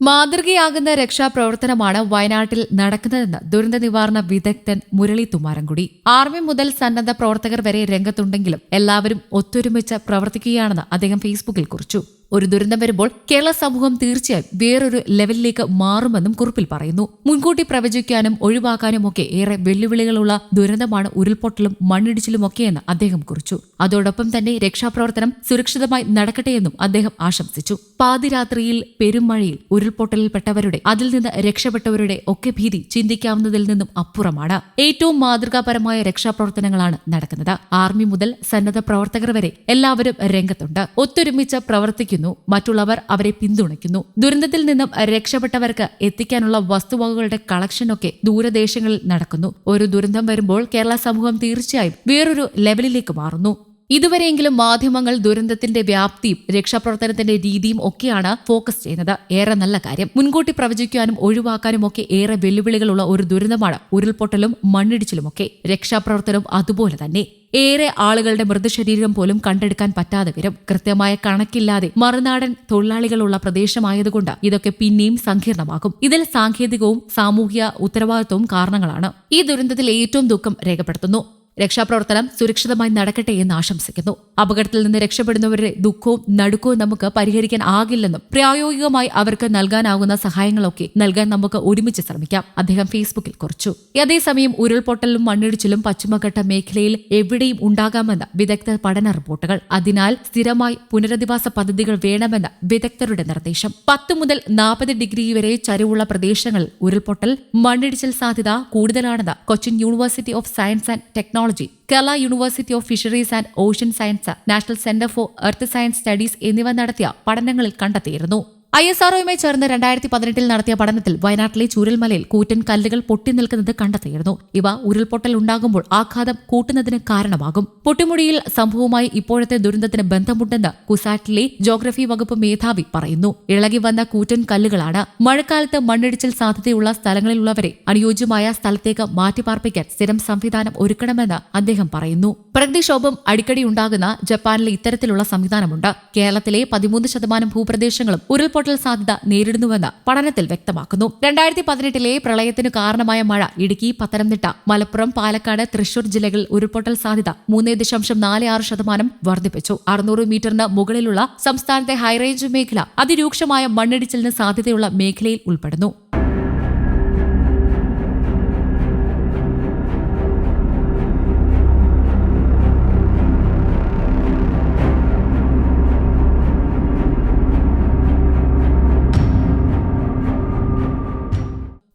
മാതൃകയാകുന്ന രക്ഷാപ്രവർത്തനമാണ് വയനാട്ടിൽ നടക്കുന്നതെന്ന് ദുരന്ത നിവാരണ വിദഗ്ധൻ മുരളി തുമാരൻകുടി ആർമി മുതൽ സന്നദ്ധ പ്രവർത്തകർ വരെ രംഗത്തുണ്ടെങ്കിലും എല്ലാവരും ഒത്തൊരുമിച്ച് പ്രവർത്തിക്കുകയാണെന്ന് അദ്ദേഹം ഫേസ്ബുക്കിൽ കുറിച്ചു. ഒരു ദുരന്തം വരുമ്പോൾ കേരള സമൂഹം തീർച്ചയായും വേറൊരു ലെവലിലേക്ക് മാറുമെന്നും കുറിപ്പിൽ പറയുന്നു. മുൻകൂട്ടി പ്രവചിക്കാനും ഒഴിവാക്കാനും ഒക്കെ ഏറെ വെല്ലുവിളികളുള്ള ദുരന്തമാണ് ഉരുൾപൊട്ടലും മണ്ണിടിച്ചിലും ഒക്കെയെന്ന് അദ്ദേഹം കുറിച്ചു. അതോടൊപ്പം തന്നെ രക്ഷാപ്രവർത്തനം സുരക്ഷിതമായി നടക്കട്ടെയെന്നും അദ്ദേഹം ആശംസിച്ചു. പാതിരാത്രിയിൽ പെരുമഴയിൽ ഉരുൾപൊട്ടലിൽപ്പെട്ടവരുടെ അതിൽ നിന്ന് രക്ഷപ്പെട്ടവരുടെ ഒക്കെ ഭീതി ചിന്തിക്കാവുന്നതിൽ നിന്നും അപ്പുറമാണ്. ഏറ്റവും മാതൃകാപരമായ രക്ഷാപ്രവർത്തനങ്ങളാണ് നടക്കുന്നത്. ആർമി മുതൽ സന്നദ്ധ പ്രവർത്തകർ വരെ എല്ലാവരും രംഗത്തുണ്ട്. ഒത്തൊരുമിച്ച് പ്രവർത്തിക്കുന്നു. മറ്റുള്ളവർ അവരെ പിന്തുണയ്ക്കുന്നു. ദുരന്തത്തിൽ നിന്നും രക്ഷപ്പെട്ടവർക്ക് എത്തിക്കാനുള്ള വസ്തുവകകളുടെ കളക്ഷനൊക്കെ ദൂരദേശങ്ങളിൽ നടക്കുന്നു. ഒരു ദുരന്തം വരുമ്പോൾ കേരള സമൂഹം തീർച്ചയായും വേറൊരു ലെവലിലേക്ക് മാറുന്നു. ഇതുവരെയെങ്കിലും മാധ്യമങ്ങൾ ദുരന്തത്തിന്റെ വ്യാപ്തിയും രക്ഷാപ്രവർത്തനത്തിന്റെ രീതിയും ഒക്കെയാണ് ഫോക്കസ് ചെയ്യുന്നത്. ഏറെ നല്ല കാര്യം. മുൻകൂട്ടി പ്രവചിക്കാനും ഒഴിവാക്കാനും ഒക്കെ ഏറെ വെല്ലുവിളികളുള്ള ഒരു ദുരന്തമാണ് ഉരുൾപൊട്ടലും മണ്ണിടിച്ചിലുമൊക്കെ രക്ഷാപ്രവർത്തനം അതുപോലെ തന്നെ. ഏറെ ആളുകളുടെ മൃതശരീരം പോലും കണ്ടെടുക്കാൻ പറ്റാതെ വരും. കൃത്യമായ കണക്കില്ലാതെ മറുനാടൻ തൊഴിലാളികളുള്ള പ്രദേശമായതുകൊണ്ട് ഇതൊക്കെ പിന്നെയും സങ്കീർണമാകും. ഇതിൽ സാങ്കേതികവും സാമൂഹ്യ ഉത്തരവാദിത്വവും കാരണങ്ങളാണ്. ഈ ദുരന്തത്തിൽ ഏറ്റവും ദുഃഖം രേഖപ്പെടുത്തുന്നു. രക്ഷാപ്രവർത്തനം സുരക്ഷിതമായി നടക്കട്ടെ എന്ന് ആശംസിക്കുന്നു. അപകടത്തിൽ നിന്ന് രക്ഷപ്പെടുന്നവരുടെ ദുഃഖവും നടുക്കവും നമുക്ക് പരിഹരിക്കാൻ ആകില്ലെന്നും പ്രായോഗികമായി അവർക്ക് നൽകാനാകുന്ന സഹായങ്ങളൊക്കെ നൽകാൻ നമുക്ക് ഒരുമിച്ച് ശ്രമിക്കാം. അദ്ദേഹം ഫേസ്ബുക്കിൽ കുറിച്ചു. അതേസമയം ഉരുൾപൊട്ടലും മണ്ണിടിച്ചിലും പശ്ചിമഘട്ട മേഖലയിൽ എവിടെയും ഉണ്ടാകാമെന്ന് വിദഗ്ധ പഠന റിപ്പോർട്ടുകൾ. അതിനാൽ സ്ഥിരമായി പുനരധിവാസ പദ്ധതികൾ വേണമെന്ന വിദഗ്ധരുടെ നിർദ്ദേശം. പത്ത് മുതൽ നാൽപ്പത് ഡിഗ്രി വരെ ചരിവുള്ള പ്രദേശങ്ങളിൽ ഉരുൾപൊട്ടൽ മണ്ണിടിച്ചിൽ സാധ്യത കൂടുതലാണെന്ന് Cochin university of science and technology Kerala university of fisheries and ocean science national centre for earth science studies എന്നിവ നടത്തിയ പഠനങ്ങളിൽ കണ്ടെത്തിയിരുന്നു. ഐ എസ് ആർഒയുമായി ചേർന്ന് രണ്ടായിരത്തി പതിനെട്ടിൽ നടത്തിയ പഠനത്തിൽ വയനാട്ടിലെ ചൂരൽമലയിൽ കൂറ്റൻ കല്ലുകൾ പൊട്ടി നിൽക്കുന്നത് കണ്ടെത്തിയിരുന്നു. ഇവ ഉരുൾപൊട്ടൽ ഉണ്ടാകുമ്പോൾ ആഘാതം കൂട്ടുന്നതിന് കാരണമാകും. പൊട്ടിമുടിയിൽ സംഭവവുമായി ഇപ്പോഴത്തെ ദുരന്തത്തിന് ബന്ധമുണ്ടെന്ന് കുസാറ്റിലെ ജോഗ്രഫി വകുപ്പ് മേധാവി പറയുന്നു. ഇളകി വന്ന കൂറ്റൻ കല്ലുകളാണ് മഴക്കാലത്ത് മണ്ണിടിച്ചിൽ സാധ്യതയുള്ള സ്ഥലങ്ങളിലുള്ളവരെ അനുയോജ്യമായ സ്ഥലത്തേക്ക് മാറ്റിപ്പാർപ്പിക്കാൻ സ്ഥിരം സംവിധാനം ഒരുക്കണമെന്ന് അദ്ദേഹം പറയുന്നു. പ്രകൃതിക്ഷോഭം അടിക്കടി ഉണ്ടാകുന്ന ജപ്പാനിലെ ഇത്തരത്തിലുള്ള സംവിധാനമുണ്ട്. കേരളത്തിലെ പതിമൂന്ന് ശതമാനം ഭൂപ്രദേശങ്ങളും ഉരുൾപൊട്ടൽ സാധ്യത നേരിടുന്നുവെന്ന് പഠനത്തിൽ വ്യക്തമാക്കുന്നു. രണ്ടായിരത്തി പതിനെട്ടിലെ പ്രളയത്തിന് കാരണമായ മഴ ഇടുക്കി പത്തനംതിട്ട മലപ്പുറം പാലക്കാട് തൃശൂർ ജില്ലകളിൽ ഉരുൾപൊട്ടൽ സാധ്യത മൂന്ന് ദശാംശം നാല് ആറ് ശതമാനം വർദ്ധിപ്പിച്ചു. അറുന്നൂറ് മീറ്ററിന് മുകളിലുള്ള സംസ്ഥാനത്തെ ഹൈറേഞ്ച് മേഖല അതിരൂക്ഷമായ മണ്ണിടിച്ചിലിന് സാധ്യതയുള്ള മേഖലയിൽ ഉൾപ്പെടുന്നു.